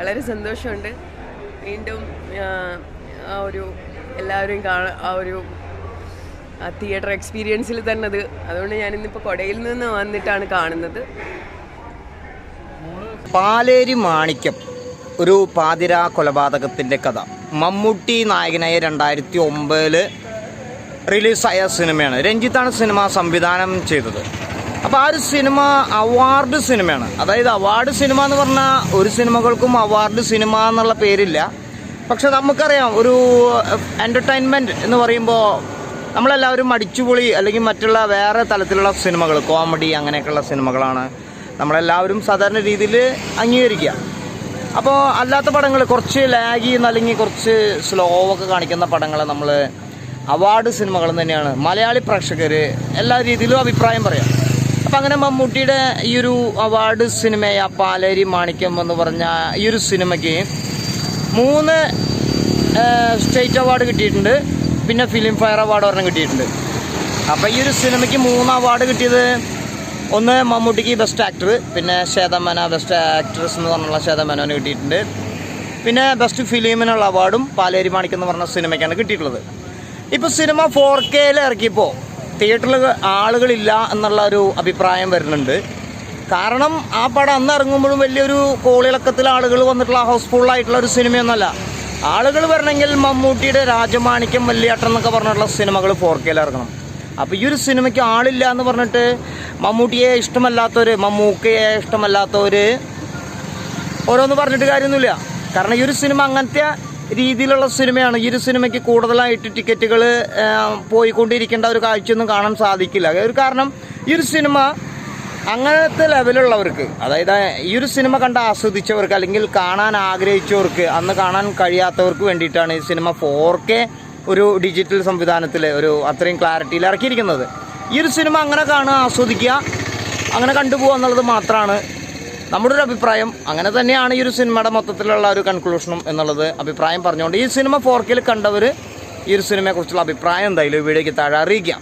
വളരെ സന്തോഷമുണ്ട്. വീണ്ടും ആ, ഒരു എല്ലാവരെയും കാണാൻ ആ ഒരു ആ തിയേറ്റർ എക്സ്പീരിയൻസിൽ തന്നെ അത് അതുകൊണ്ട് ഞാനിന്നിപ്പോൾ കൊടയിൽ നിന്ന് വന്നിട്ടാണ് കാണുന്നത്. പാലേരി മാണിക്യം ഒരു പാതിര കൊലപാതകത്തിന്റെ കഥ. മമ്മൂട്ടി നായകനായ രണ്ടായിരത്തി ഒമ്പതിൽ റിലീസായ സിനിമയാണ്. രഞ്ജിത്താണ് സിനിമ സംവിധാനം ചെയ്തത്. അപ്പോൾ ആ ഒരു സിനിമ അവാർഡ് സിനിമയാണ്. അതായത് അവാർഡ് സിനിമ എന്ന് പറഞ്ഞാൽ ഒരു സിനിമകൾക്കും അവാർഡ് സിനിമ എന്നുള്ള പേരില്ല. പക്ഷെ നമുക്കറിയാം ഒരു എന്റർടൈൻമെന്റ് എന്ന് പറയുമ്പോൾ നമ്മളെല്ലാവരും അടിച്ചുപൊളി അല്ലെങ്കിൽ മറ്റുള്ള വേറെ തലത്തിലുള്ള സിനിമകൾ കോമഡി അങ്ങനെയൊക്കെയുള്ള സിനിമകളാണ് നമ്മളെല്ലാവരും സാധാരണ രീതിയിൽ അംഗീകരിക്കുക. അപ്പോൾ അല്ലാത്ത പടങ്ങൾ കുറച്ച് ലാഗ് അല്ലെങ്കിൽ കുറച്ച് സ്ലോ ഒക്കെ കാണിക്കുന്ന പടങ്ങൾ നമ്മൾ അവാർഡ് സിനിമകൾ തന്നെയാണ്. മലയാളി പ്രേക്ഷകർ എല്ലാ രീതിയിലും അഭിപ്രായം പറയാം. അപ്പം അങ്ങനെ മമ്മൂട്ടിയുടെ ഈ ഒരു അവാർഡ് സിനിമയായ പാലേരി മാണിക്യം എന്ന് പറഞ്ഞ ഈ ഒരു സിനിമയ്ക്ക് മൂന്ന് സ്റ്റേറ്റ് അവാർഡ് കിട്ടിയിട്ടുണ്ട്. പിന്നെ ഫിലിം ഫെയർ അവാർഡ് ഒരെണ്ണം കിട്ടിയിട്ടുണ്ട്. അപ്പോൾ ഈ ഒരു സിനിമയ്ക്ക് മൂന്ന് അവാർഡ് കിട്ടിയത് ഒന്ന് മമ്മൂട്ടിക്ക് ബെസ്റ്റ് ആക്ടർ പിന്നെ ശ്വേതമേന ബെസ്റ്റ് ആക്ട്രസ് എന്ന് പറഞ്ഞുള്ള ശ്വേതമേനോന് കിട്ടിയിട്ടുണ്ട്. പിന്നെ ബെസ്റ്റ് ഫിലിമിനുള്ള അവാർഡും പാലേരി മാണിക്യം എന്ന് പറഞ്ഞ സിനിമയ്ക്കാണ് കിട്ടിയിട്ടുള്ളത്. ഇപ്പോൾ സിനിമ ഫോർ കെയിൽ ഇറക്കിയപ്പോൾ തിയേറ്ററിൽ ആളുകളില്ല എന്നുള്ള ഒരു അഭിപ്രായം വരുന്നുണ്ട്. കാരണം ആ പടം അന്ന് ഇറങ്ങുമ്പോഴും വലിയൊരു കോളിളക്കത്തിൽ ആളുകൾ വന്നിട്ടുള്ള ഹൗസ്ഫുള്ളായിട്ടുള്ള ഒരു സിനിമയൊന്നുമല്ല ആളുകൾ വരണമെങ്കിൽ മമ്മൂട്ടിയുടെ രാജമാണിക്യം വല്യാട്ടം എന്നൊക്കെ പറഞ്ഞിട്ടുള്ള സിനിമകൾ ഫോർ കെയിൽ ഇറങ്ങണം. അപ്പോൾ ഈ ഒരു സിനിമയ്ക്ക് ആളില്ല എന്ന് പറഞ്ഞിട്ട് മമ്മൂട്ടിയെ ഇഷ്ടമല്ലാത്തവർ മമ്മൂക്കയെ ഇഷ്ടമല്ലാത്തവർ ഓരോന്ന് പറഞ്ഞിട്ട് കാര്യമൊന്നുമില്ല. കാരണം ഈ ഒരു സിനിമ അങ്ങനത്തെ രീതിയിലുള്ള സിനിമയാണ്. ഈ ഒരു സിനിമയ്ക്ക് കൂടുതലായിട്ട് ടിക്കറ്റുകൾ പോയിക്കൊണ്ടിരിക്കേണ്ട ഒരു കാഴ്ചയൊന്നും കാണാൻ സാധിക്കില്ല. ഒരു കാരണം ഈ ഒരു സിനിമ അങ്ങനത്തെ ലെവലുള്ളവർക്ക് അതായത് ഈ ഒരു സിനിമ കണ്ട് ആസ്വദിച്ചവർക്ക് അല്ലെങ്കിൽ കാണാൻ ആഗ്രഹിച്ചവർക്ക് അന്ന് കാണാൻ കഴിയാത്തവർക്ക് വേണ്ടിയിട്ടാണ് ഈ സിനിമ ഫോർ കെ ഒരു ഡിജിറ്റൽ സംവിധാനത്തിൽ ഒരു അത്രയും ക്ലാരിറ്റിയിൽ ഇറക്കിയിരിക്കുന്നത്. ഈ ഒരു സിനിമ അങ്ങനെ കാണുക ആസ്വദിക്കുക അങ്ങനെ കണ്ടുപോകുക എന്നുള്ളത് മാത്രമാണ് നമ്മുടെ ഒരു അഭിപ്രായം അങ്ങനെ തന്നെയാണ് ഈ ഒരു സിനിമയുടെ മൊത്തത്തിലുള്ള ഒരു കൺക്ലൂഷനും എന്നുള്ളത് അഭിപ്രായം പറഞ്ഞുകൊണ്ട് ഈ സിനിമ ഫോർ കെയിൽ കണ്ടവർ ഈ ഒരു സിനിമയെക്കുറിച്ചുള്ള അഭിപ്രായം എന്തായാലും വീഡിയോയ്ക്ക് താഴെ അറിയിക്കാം.